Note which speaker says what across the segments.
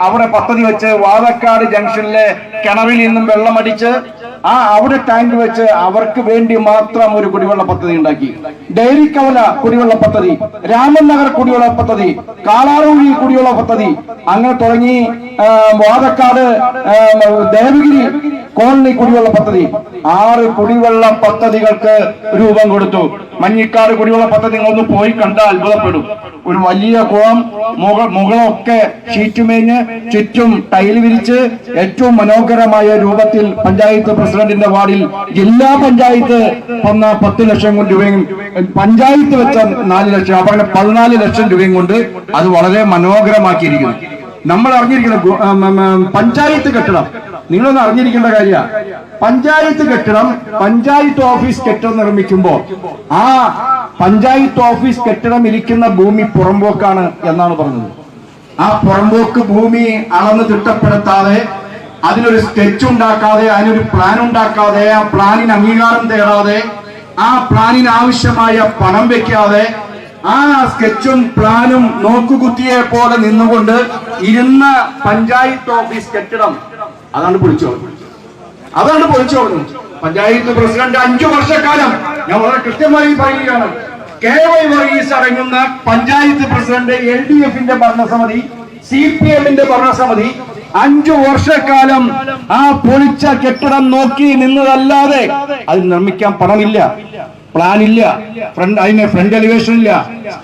Speaker 1: അവിടെ പദ്ധതി വെച്ച് വാതക്കാട് ജംഗ്ഷനിലെ കിണറിൽ നിന്നും വെള്ളമടിച്ച് ആ അവിടെ ടാങ്ക് വെച്ച് അവർക്ക് വേണ്ടി മാത്രം ഒരു കുടിവെള്ള പദ്ധതി ഉണ്ടാക്കി. ഡെയറി കവല കുടിവെള്ള പദ്ധതി രാമൻ നഗർ കുടിവെള്ള പദ്ധതി കാളാറൂഴി കുടിവെള്ള പദ്ധതി അങ്ങനെ തുടങ്ങി വാതക്കാട് ദേവഗിരി കോളനി കുടിവെള്ള പദ്ധതി. ആറ് കുടിവെള്ള പദ്ധതികൾക്ക് രൂപം കൊടുത്തു. മഞ്ഞിക്കാട് കുടിവെള്ള പദ്ധതി നിങ്ങളൊന്ന് പോയി കണ്ടാൽ അത്ഭുതപ്പെടും. ഒരു വലിയ കുളം മുക മുകളൊക്കെ ചീറ്റുമേഞ്ഞ് ചുറ്റും ടൈൽ വിരിച്ച് ഏറ്റവും മനോഹരമായ രൂപത്തിൽ പഞ്ചായത്ത് പ്രസിഡന്റിന്റെ വാർഡിൽ ജില്ലാ പഞ്ചായത്ത് വന്ന പത്ത് ലക്ഷം രൂപയും പഞ്ചായത്ത് വെച്ച നാല് ലക്ഷം അവിടെ പതിനാല് ലക്ഷം രൂപയും കൊണ്ട് അത് വളരെ മനോഹരമാക്കിയിരിക്കുന്നു. നമ്മൾ ഉം, പഞ്ചായത്ത് കെട്ടിടം. നിങ്ങളൊന്ന് അറിഞ്ഞിരിക്കേണ്ട കാര്യ. പഞ്ചായത്ത് കെട്ടിടം പഞ്ചായത്ത് ഓഫീസ് കെട്ടിടം നിർമ്മിക്കുമ്പോൾ ആ പഞ്ചായത്ത് ഓഫീസ് കെട്ടിടം ഇരിക്കുന്ന ഭൂമി പുറമ്പോക്കാണ് എന്നാണ് പറഞ്ഞത്. ആ പുറമ്പോക്ക് ഭൂമി അളന്ന് തിട്ടപ്പെടുത്താതെ അതിനൊരു സ്കെച്ച് ഉണ്ടാക്കാതെ അതിനൊരു പ്ലാൻ ഉണ്ടാക്കാതെ ആ പ്ലാനിന് അംഗീകാരം തേടാതെ ആ പ്ലാനിന് ആവശ്യമായ പണം വെക്കാതെ ആ സ്കെച്ചും പ്ലാനും നോക്കുകുത്തിയെ പോലെ നിന്നുകൊണ്ട് ഇരുന്ന പഞ്ചായത്ത് ഓഫീസ് കെട്ടിടം അതാണ് പൊളിച്ചു അതാണ് പൊളിച്ചു പഞ്ചായത്ത് പ്രസിഡന്റ് അഞ്ചു വർഷക്കാലം ഞാൻ വളരെ കൃത്യമായി പറയുകയാണ്. കെ വൈ വർഗീസ് അടങ്ങുന്ന പഞ്ചായത്ത് പ്രസിഡന്റ് എൽ ഡി എഫിന്റെ ഭരണസമിതി സി പി എമ്മിന്റെ ഭരണസമിതി അഞ്ചു വർഷക്കാലം ആ പൊളിച്ച കെട്ടിടം നോക്കി നിന്നതല്ലാതെ അത് നിർമ്മിക്കാൻ പണമില്ല പ്ലാൻ ഇല്ല ഫ്രണ്ട് അതിന് ഫ്രണ്ട് എലിവേഷൻ ഇല്ല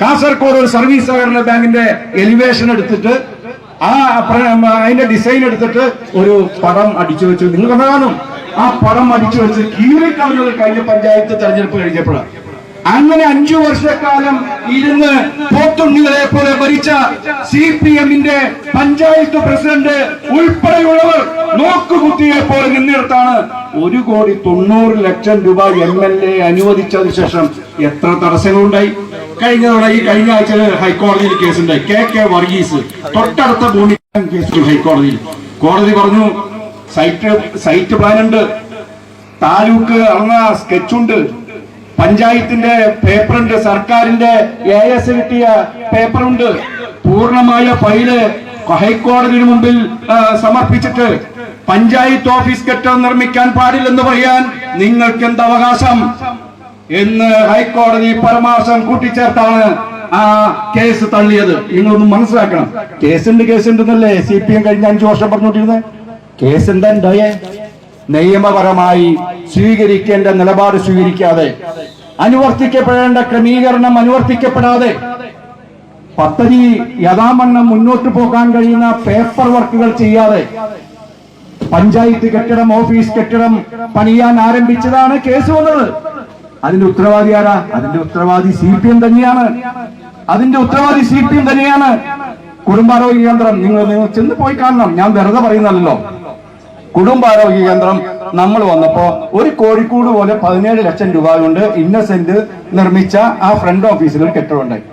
Speaker 1: കാസർഗോഡ് ഒരു സർവീസ് സഹകരണ ബാങ്കിന്റെ എലിവേഷൻ എടുത്തിട്ട് ആ അതിന്റെ ഡിസൈൻ എടുത്തിട്ട് ഒരു പടം അടിച്ചു വെച്ചു. നിങ്ങൾ കാണും? ആ പടം അടിച്ചു വെച്ച് കീറിക്കളഞ്ഞത് കഴിഞ്ഞ പഞ്ചായത്ത് തെരഞ്ഞെടുപ്പ് കഴിഞ്ഞപ്പോഴാണ് അങ്ങനെ അഞ്ചു വർഷക്കാലം ഇരുന്ന് പോത്തുണ്ണികളെ പോലെ ഭരിച്ച സി പി എമ്മിന്റെ പഞ്ചായത്ത് പ്രസിഡന്റ് ഉൾപ്പെടെയുള്ളവർ നോക്കുകുത്തിയെ പോലെ നിന്നിടത്താണ് ഒരു കോടി തൊണ്ണൂറ് ലക്ഷം രൂപ എം എൽ എ അനുവദിച്ചതിന് ശേഷം എത്ര തടസ്സങ്ങളുണ്ടായി? കഴിഞ്ഞ തവണ ഈ കഴിഞ്ഞ ആഴ്ച ഹൈക്കോടതിയിൽ കേസുണ്ടായി കെ കെ വർഗീസ് തൊട്ടടുത്ത ഭൂമി കേസ് ഹൈക്കോടതിയിൽ. കോടതി പറഞ്ഞു സൈറ്റ് സൈറ്റ് പ്ലാൻ ഉണ്ട് താലൂക്ക് അളന്ന സ്കെച്ചുണ്ട്. പഞ്ചായത്തിന്റെ പേപ്പറുണ്ട്. സർക്കാരിന്റെ എ എസ് കിട്ടിയ പേപ്പറുണ്ട്. പൂർണമായ ഫയൽ ഹൈക്കോടതിയുടെ മുമ്പിൽ സമർപ്പിച്ചിട്ട് പഞ്ചായത്ത് ഓഫീസ് കെട്ടിടം നിർമ്മിക്കാൻ പാടില്ലെന്ന് പറയാൻ നിങ്ങൾക്ക് എന്ത് അവകാശം? എന്ന് ഹൈക്കോടതി പരമാർശം കൂട്ടിച്ചേർത്താണ് ആ കേസ് തള്ളിയത്. നിങ്ങളൊന്ന് മനസ്സിലാക്കണം. കേസുണ്ട് കേസുണ്ടെന്നല്ലേ സി പി എം കഴിഞ്ഞ അഞ്ചു വർഷം പറഞ്ഞുകൊണ്ടിരുന്നത് കേസ് എന്താ നിയമപരമായി സ്വീകരിക്കേണ്ട നിലപാട് സ്വീകരിക്കാതെ അനുവർത്തിക്കപ്പെടേണ്ട ക്രമീകരണം അനുവർത്തിക്കപ്പെടാതെ പദ്ധതി യഥാമണ്ണം മുന്നോട്ട് പോകാൻ കഴിയുന്ന പേപ്പർ വർക്കുകൾ ചെയ്യാതെ പഞ്ചായത്ത് കെട്ടിടം ഓഫീസ് കെട്ടിടം പണിയാൻ ആരംഭിച്ചതാണ് കേസ് വന്നത്. അതിന്റെ ഉത്തരവാദി ആരാ? അതിന്റെ ഉത്തരവാദി സി പി എം തന്നെയാണ്. അതിന്റെ ഉത്തരവാദി സി പി എം തന്നെയാണ്. കുടുംബാരോഗ്യ കേന്ദ്രം നിങ്ങൾ നിങ്ങൾ ചെന്ന് പോയി കാണണം. ഞാൻ വെറുതെ പറയുന്നല്ലോ കുടുംബാരോഗ്യ കേന്ദ്രം നമ്മൾ വന്നപ്പോ ഒരു കോഴിക്കോട് പോലെ പതിനേഴ് ലക്ഷം രൂപ കൊണ്ട് ഇന്നസെന്റ് നിർമ്മിച്ച ആ ഫ്രണ്ട് ഓഫീസിൽ ഒരു കെട്ടിടമുണ്ടായി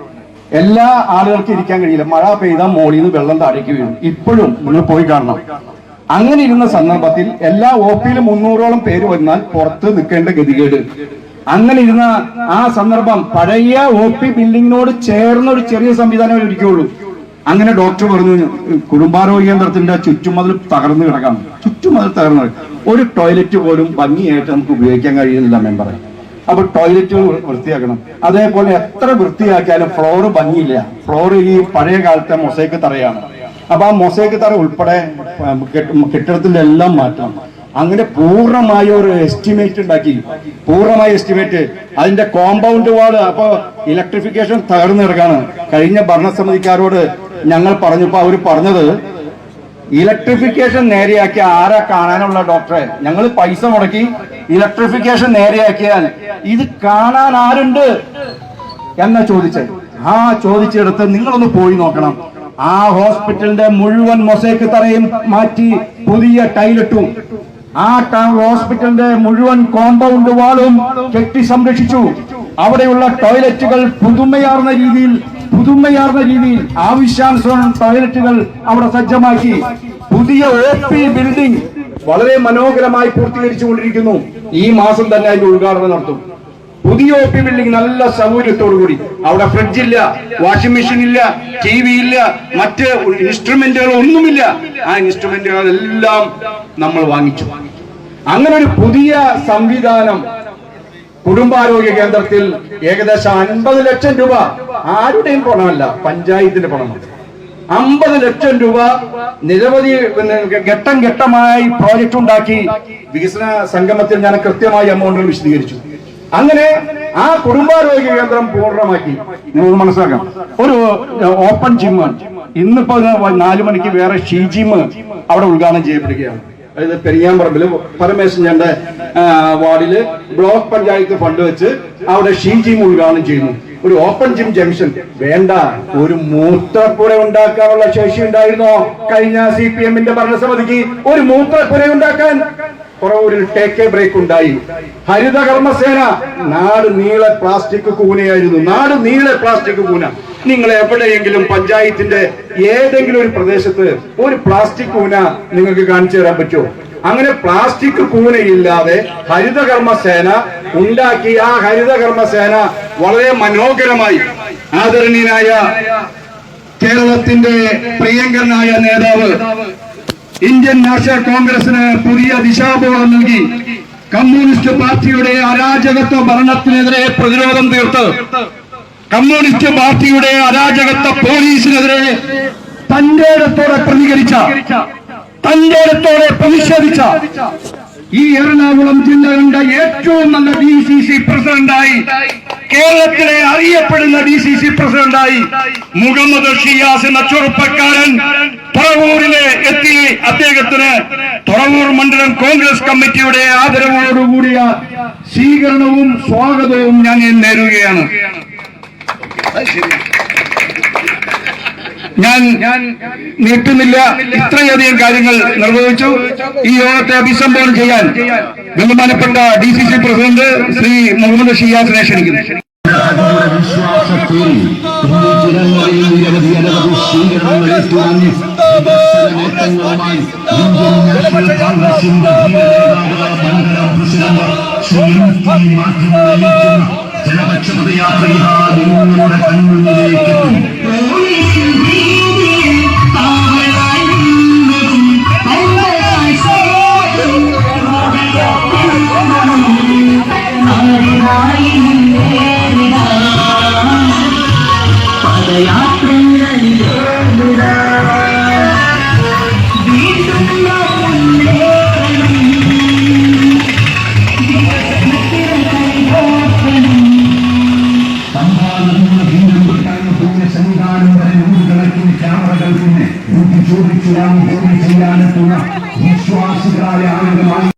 Speaker 1: എല്ലാ ആളുകൾക്കും ഇരിക്കാൻ കഴിയില്ല. മഴ പെയ്താൽ മോളിൽ നിന്ന് വെള്ളം താഴേക്ക് വീഴും. ഇപ്പോഴും നിങ്ങൾ പോയി കാണണം. അങ്ങനെ ഇരുന്ന സന്ദർഭത്തിൽ എല്ലാ ഒപിയിലും മുന്നൂറോളം പേര് വന്നാൽ പുറത്ത് നിൽക്കേണ്ട ഗതികേട്. അങ്ങനെ ഇരുന്ന ആ സന്ദർഭം പഴയ ഒ പി ബിൽഡിങ്ങിനോട് ചേർന്ന ഒരു ചെറിയ സംവിധാനം ഇരിക്കുകയുള്ളൂ അങ്ങനെ ഡോക്ടർ പറഞ്ഞു കുടുംബാരോഗ്യ കേന്ദ്രത്തിന്റെ ചുറ്റുമതിൽ തകർന്നു കിടക്കാം. ചുറ്റുമതിൽ തകർന്നു ഒരു ടോയ്ലറ്റ് പോലും ഭംഗിയായിട്ട് നമുക്ക് ഉപയോഗിക്കാൻ കഴിയുന്നില്ല മെമ്പറെ അപ്പൊ ടോയ്ലറ്റ് വൃത്തിയാക്കണം. അതേപോലെ എത്ര വൃത്തിയാക്കിയാലും ഫ്ലോർ ഭംഗിയില്ല. ഫ്ലോർ ഈ പഴയ കാലത്തെ മൊസൈക്ക് തറയാണ്. അപ്പൊ ആ മൊസൈക്ക് തറ ഉൾപ്പെടെ കെട്ടിടത്തിന്റെ എല്ലാം മാറ്റണം. അങ്ങനെ പൂർണമായ ഒരു എസ്റ്റിമേറ്റ് ഉണ്ടാക്കി. പൂർണമായ എസ്റ്റിമേറ്റ് അതിന്റെ കോമ്പൗണ്ട് വാൾ അപ്പൊ ഇലക്ട്രിഫിക്കേഷൻ തകർന്നു കിടക്കാണ് കഴിഞ്ഞ ഭരണസമിതിക്കാരോട് ഞങ്ങൾ പറഞ്ഞപ്പോ അവർ പറഞ്ഞത് ഇലക്ട്രിഫിക്കേഷൻ നേരെയാക്കിയ ആരാ കാണാനുള്ള ഡോക്ടറെ ഞങ്ങൾ പൈസ മുടക്കി ഇലക്ട്രിഫിക്കേഷൻ നേരെയാക്കിയാൽ ഇത് കാണാൻ ആരുണ്ട്? എന്നാ ചോദിച്ചത് ആ ചോദിച്ചെടുത്ത് നിങ്ങളൊന്ന് പോയി നോക്കണം. ആ ഹോസ്പിറ്റലിന്റെ മുഴുവൻ മൊസൈക്ക് തറയും മാറ്റി പുതിയ ടൈലിട്ടു ആ ഹോസ്പിറ്റലിന്റെ മുഴുവൻ കോമ്പൗണ്ട് വാളും കെട്ടി സംരക്ഷിച്ചു. അവിടെയുള്ള ടോയ്ലറ്റുകൾ പുതുമയാർന്ന രീതിയിൽ പുതുമയാർന്ന രീതിയിൽ ആവശ്യാനുസരണം ടോയ്ലറ്റുകൾ അവിടെ സജ്ജമാക്കി. പുതിയ ഒ പി ബിൽഡിംഗ് വളരെ മനോഹരമായി പൂർത്തീകരിച്ചു കൊണ്ടിരിക്കുന്നു ഈ മാസം തന്നെ അതിന്റെ ഉദ്ഘാടനം നടത്തും. പുതിയ ഒ പി ബിൽഡിംഗ് നല്ല സൗകര്യത്തോടു കൂടി. അവിടെ ഫ്രിഡ്ജ് ഇല്ല വാഷിംഗ് മെഷീൻ ഇല്ല ടി വി ഇല്ല മറ്റ് ഇൻസ്ട്രുമെന്റുകൾ ഒന്നുമില്ല. ആ ഇൻസ്ട്രുമെന്റുകളെല്ലാം നമ്മൾ വാങ്ങിച്ചു. അങ്ങനെ ഒരു പുതിയ സംവിധാനം കുടുംബാരോഗ്യ കേന്ദ്രത്തിൽ ഏകദേശം അൻപത് ലക്ഷം രൂപ. ആരുടെയും പണമല്ല പഞ്ചായത്തിന്റെ പണമാണ് അമ്പത് ലക്ഷം രൂപ നിരവധി ഘട്ടം ഘട്ടമായി പ്രോജക്റ്റ് ഉണ്ടാക്കി വികസന സംഗമത്തിൽ ഞാൻ കൃത്യമായി എമൗണ്ടുകൾ വിശദീകരിച്ചു. അങ്ങനെ ആ കുടുംബാരോഗ്യ കേന്ദ്രം പൂർണമാക്കി. നിങ്ങൾ മനസ്സിലാക്കാം ഒരു ഓപ്പൺ ജിമ്മ് ഇന്നിപ്പോ നാലു മണിക്ക് വേറെ ഷീ ജിമ്മ് അവിടെ ഉദ്ഘാടനം ചെയ്യപ്പെടുകയാണ്. അതായത് പെരിയാമ്പറമ്പിൽ പരമേശ്വരന്റെ വാർഡിൽ ബ്ലോക്ക് പഞ്ചായത്ത് ഫണ്ട് വെച്ച് അവിടെ ഷീ ജിം ഉദ്ഘാടനം ചെയ്യുന്നു. ഒരു ഓപ്പൺ ജിം ജംഗ്ഷൻ. വേണ്ട. ഒരു മൂത്രപ്പുര ഉണ്ടാക്കാനുള്ള ശേഷി ഉണ്ടായിരുന്നോ? കഴിഞ്ഞ സി പി എമ്മിന്റെ ഭരണസമിതിക്ക് ഒരു മൂത്രപ്പുര ഉണ്ടാക്കാൻ കുറവൂരിൽ ടേക്ക് ബ്രേക്ക് ഉണ്ടായി. ഹരിത കർമ്മസേന നാട് നീളെ പ്ലാസ്റ്റിക് കൂനയായിരുന്നു. നാട് നീളെ പ്ലാസ്റ്റിക് കൂന. നിങ്ങൾ എവിടെയെങ്കിലും പഞ്ചായത്തിന്റെ ഏതെങ്കിലും ഒരു പ്രദേശത്ത് ഒരു പ്ലാസ്റ്റിക് കൂന നിങ്ങൾക്ക് കാണിച്ചു തരാൻ പറ്റുമോ? അങ്ങനെ പ്ലാസ്റ്റിക് കൂനയില്ലാതെ ഹരിതകർമ്മസേന ഉണ്ടാക്കി ആ ഹരിതകർമ്മസേന വളരെ മനോഹരമായി ആദരണീയനായ കേരളത്തിന്റെ പ്രിയങ്കരനായ നേതാവ് ഇന്ത്യൻ നാഷണൽ കോൺഗ്രസിന് പുതിയ ദിശാബോധം നൽകി കമ്മ്യൂണിസ്റ്റ് പാർട്ടിയുടെ അരാജകത്വ ഭരണത്തിനെതിരെ പ്രതിരോധം തീർത്ത് കമ്മ്യൂണിസ്റ്റ് പാർട്ടിയുടെ അരാജകത്വ പോലീസിനെതിരെ തന്റെ ഇടത്തോടെ പ്രതികരിച്ച തന്റെ ഇടത്തോടെ പ്രതിഷേധിച്ച ഈ എറണാകുളം ജില്ല കണ്ട ഏറ്റവും നല്ല ഡി സി സി പ്രസിഡന്റായി കേരളത്തിലെ അറിയപ്പെടുന്ന ഡി സി സി പ്രസിഡന്റായി മുഹമ്മദ് ഷിയാസ് എന്ന ചെറുപ്പക്കാരൻ തുറവൂരിലെ എത്തി അദ്ദേഹത്തിന് തുറവൂർ മണ്ഡലം കോൺഗ്രസ് കമ്മിറ്റിയുടെ ആദരവോടുകൂടിയ സ്വീകരണവും സ്വാഗതവും ഞാൻ നേരുകയാണ്. ഞാൻ ഞാൻ നീട്ടുന്നില്ല. ഇത്രയധികം കാര്യങ്ങൾ നിർവഹിച്ചു. ഈ യോഗത്തെ അഭിസംബോധന ചെയ്യാൻ ബഹുമാനപ്പെട്ട D C C president Shri Muhammad ഷിയാസിനെ ക്ഷണിക്കുന്നു.
Speaker 2: ഏറ്റുവാങ്ങി വികസന നേട്ടങ്ങളുമായി ഇന്ത്യൻ നാഷണൽ കോൺഗ്രസിന്റെ മണ്ഡലം പ്രസിഡന്റ് ശ്രീ എം പി മാധ്യമ ജനപക്ഷ പദയാത്ര ഇതാ നിങ്ങളുടെ കൺമുന്നിലേക്ക് എത്തും. ചെയ്യാനെത്തുന്ന വിശ്വാസികളായ ആളുകളുമായി